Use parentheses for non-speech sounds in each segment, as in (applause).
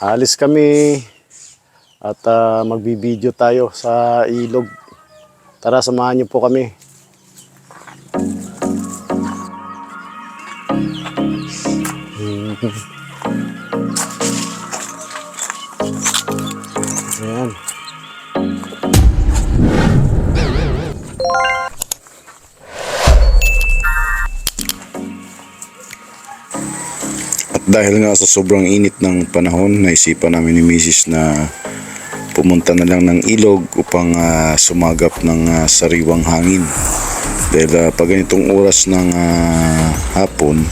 Alis kami at ah, magbibideo tayo sa ilog. Tara, samahan niyo po kami. Dahil nga sa sobrang init ng panahon, naisipan namin ni Mrs. na pumunta na lang ng ilog upang ah, sumagap ng ah, sariwang hangin. Dahil ah, pag ganitong oras ng ah, hapon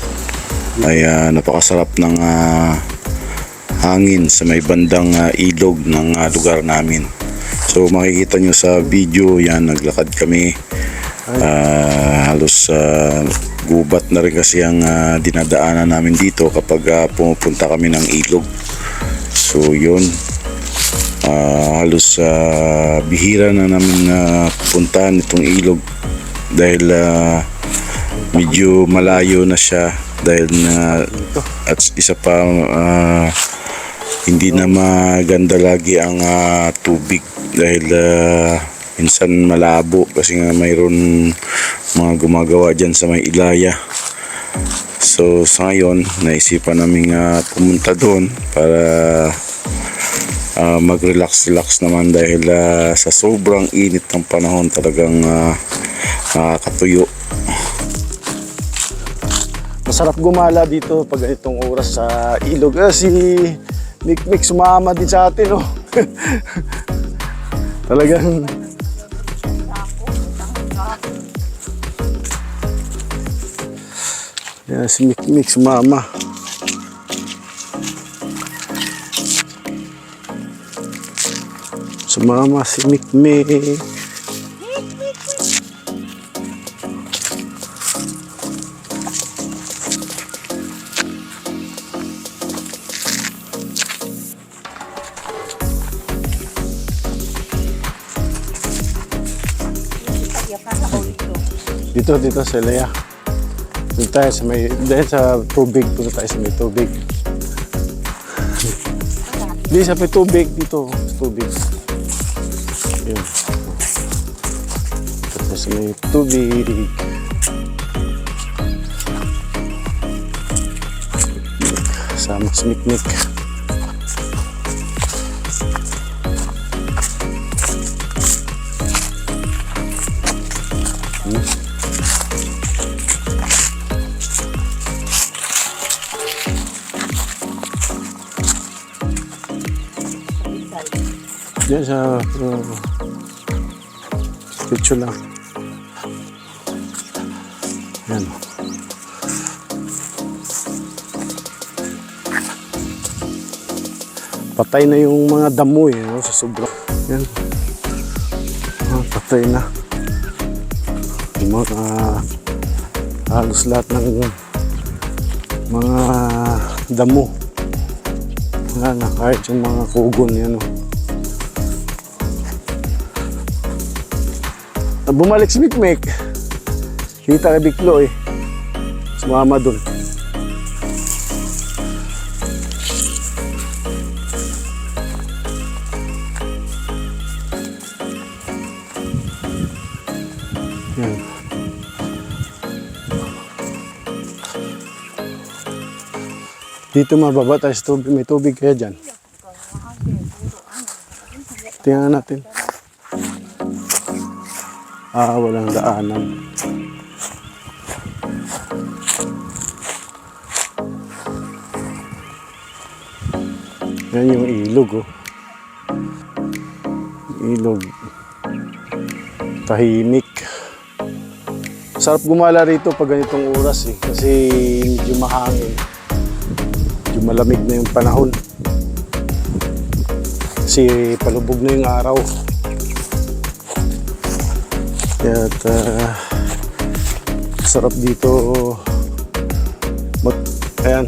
ay ah, napakasarap ng ah, hangin sa may bandang ah, ilog ng ah, lugar namin. So makikita nyo sa video yan, naglakad kami. Ah, halos ah, gubat na rin kasi ang ah, dinadaanan namin dito kapag ah, pumupunta kami ng ilog. So yun, Ah, halos ah, bihira na namin na puntahan itong ilog dahil ah, medyo malayo na siya dahil na at isa pa ah, hindi na maganda lagi ang ah, tubig dahil ah, minsan malabo kasi nga mayroon mga gumagawa dyan sa may ilaya so sa ngayon naisipan namin ah, pumunta doon para ah, mag-relax-relax naman dahil ah, sa sobrang init ng panahon talagang ah, nakakatuyo Masarap gumala dito pag ganitong oras sa ilog. Ah, si Mick sumama din sa atin, oh. (laughs) Talagang Yan, si Mick Mick sumama. Si Mick Mick. Dito, dito sa Lea. Dito tayo sa may, dahil sa tubig, dito tayo sa may tubig. Di sa may tubig, dito, sa tubig. Yun. Dito sa may tubig. Sama si Mikmik. Diyan sa uh, picture lang. Yan. Patay na yung mga damo eh, no, sa sobrang. Yan. Ah, patay na. Yung mga halos lahat ng mga damo. Wala na, kahit yung mga kugon yan. Oh. Bumalik si Mikmek. Kita kay Biklo eh. Sumama dun. Yan. Dito mababa tayo sa tubig. May tubig kaya dyan. Tingnan natin. Ah, walang daanan. Yan yung ilog, oh. Ilog. Tahimik. Sarap gumala rito pag ganitong oras eh. Kasi medyo mahangin. Medyo malamig na yung panahon. Kasi palubog na yung araw. Kaya at ah, sarap dito. Mag ayan.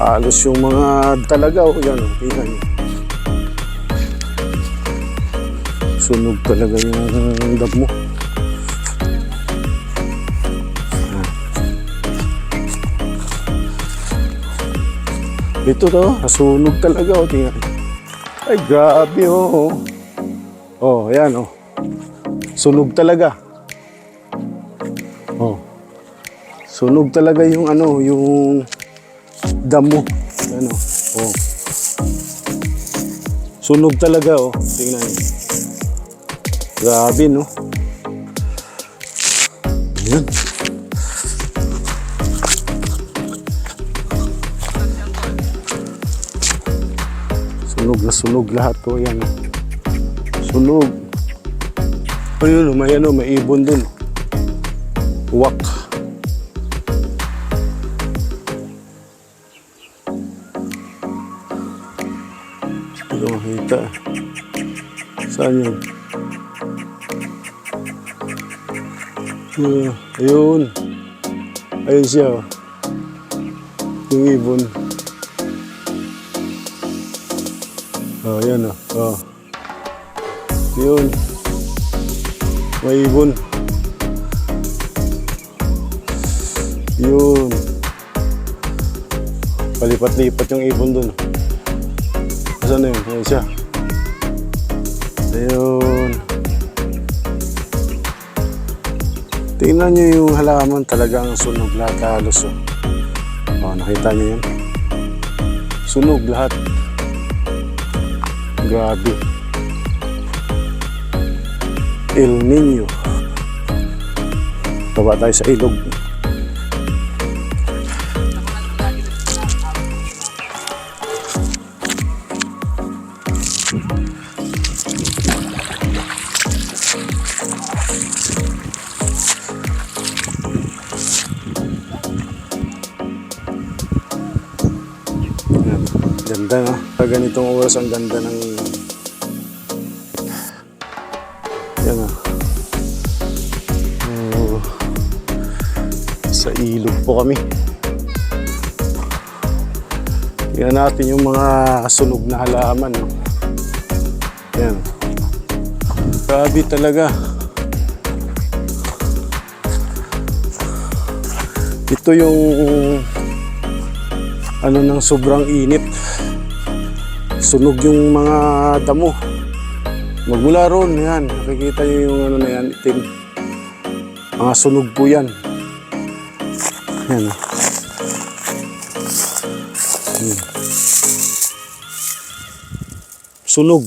Halos yung mga talaga oh yan oh, tingnan nyo sunog talaga yung damo Ito to, nasunog talaga oh, tingnan. Ay, grabe oh. Oh, oh ayan oh. Sunog talaga. Oh. Sunog talaga yung ano, yung damo. Ano, oh. Sunog talaga oh. Tingnan niyo. Grabe no. Ayan. Sunog na sunog lahat to. Ayan. oh. Sunog. Ayun, oh, may ano, may ibon dun. Wak. Hindi ko makita. Saan yun? Ah, ayun. Ayun siya. oh. Yung ibon. Oh, yan oh. Oh. Yun. May ibon. Yun. Palipat-lipat yung ibon dun. Saan na yun? Ayun siya. Ayun. Tingnan nyo yung halaman talagang sunog lahat halos. Oh. oh, nakita nyo yun? Sunog lahat. Grabe. El Nino. Baba tayo sa ilog. Ganda no? Sa ganitong oras ang ganda ng po kami. Tingnan natin yung mga sunog na halaman. Yan. Grabe talaga. Ito yung ano ng sobrang init. Sunog yung mga damo. Magmula roon, yan. Nakikita nyo yung ano na yan, itim. Mga sunog po yan. Yan. Hmm. Sunog.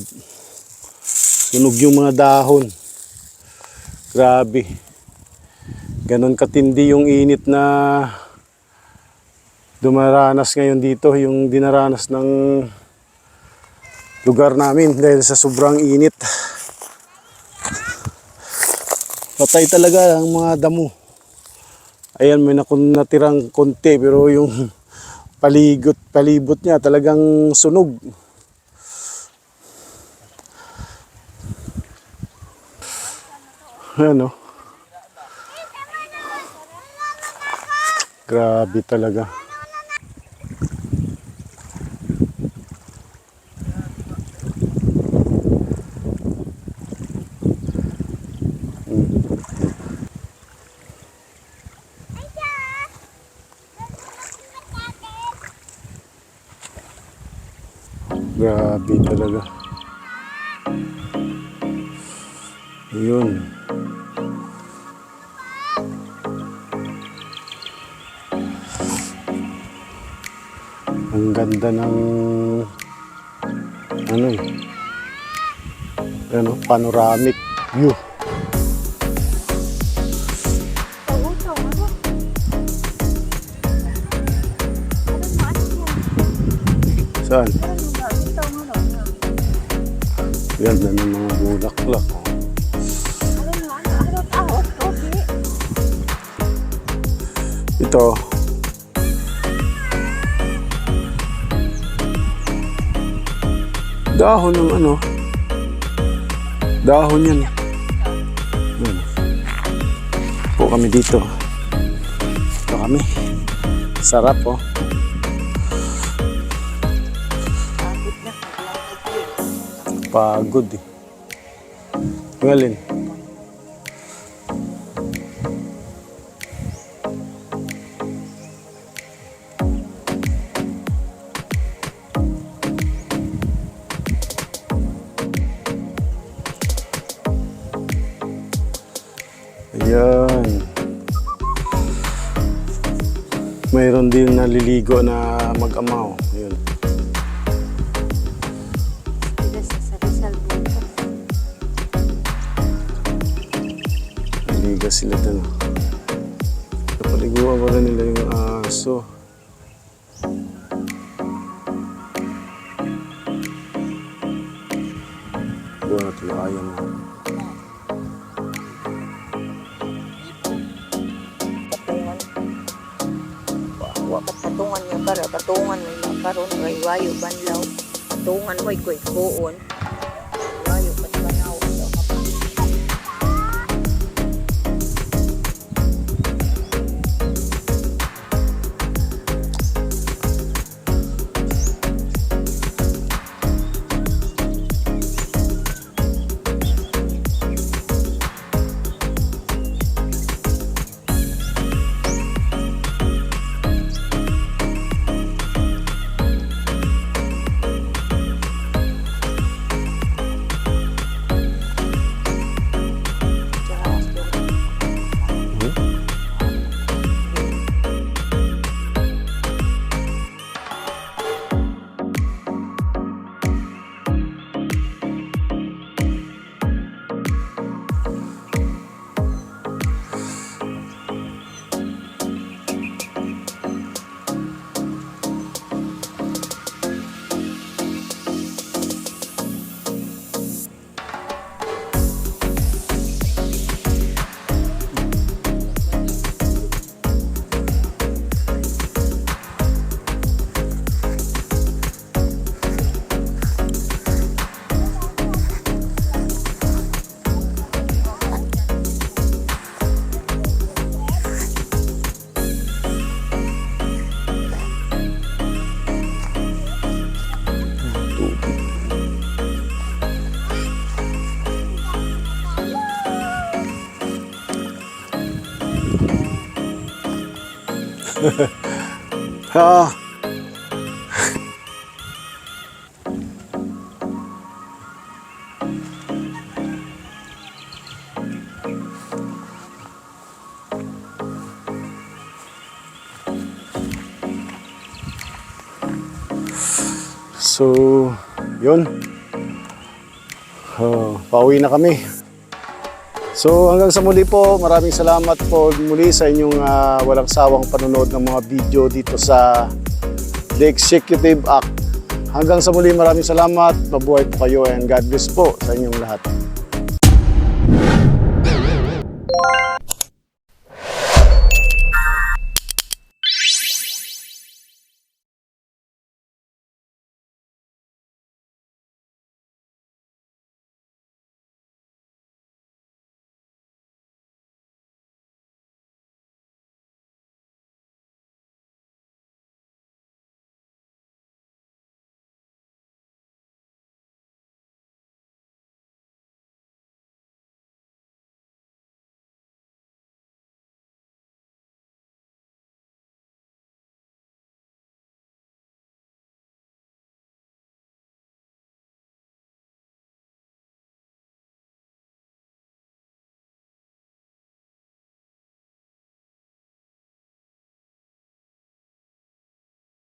Sunog yung mga dahon. Grabe. Ganon katindi yung init na dumaranas ngayon dito, yung dinaranas ng lugar namin dahil sa sobrang init. Patay talaga ang mga damo. Ayan, may natirang konti pero yung (laughs) paligot, palibot niya talagang sunog. Ayan o. Grabe talaga. Grabe talaga. Yun. Ang ganda ng ano eh. Ano, panoramic view. Saan? Ganda ng mga bulaklak. Ito. Dahon ng ano. Dahon yan. Yan. Po kami dito. Ito kami. Sarap oh. pagod eh. Galin. Eh. Ayan. Mayroon din naliligo na mag-amaw. Sila dun. Napaliguan rin nila yung aso. Buwan natin yung ayaw mo. Patungan. Niya para patungan mo yung karon kay wayo banlaw. Patungan mo ikoy kuon. (laughs) Ha! So, yun. Oh, pauwi na kami. So hanggang sa muli po, maraming salamat po muli sa inyong ah, walang sawang panonood ng mga video dito sa The Executive Act. Hanggang sa muli, maraming salamat. Mabuhay po kayo and God bless po sa inyong lahat.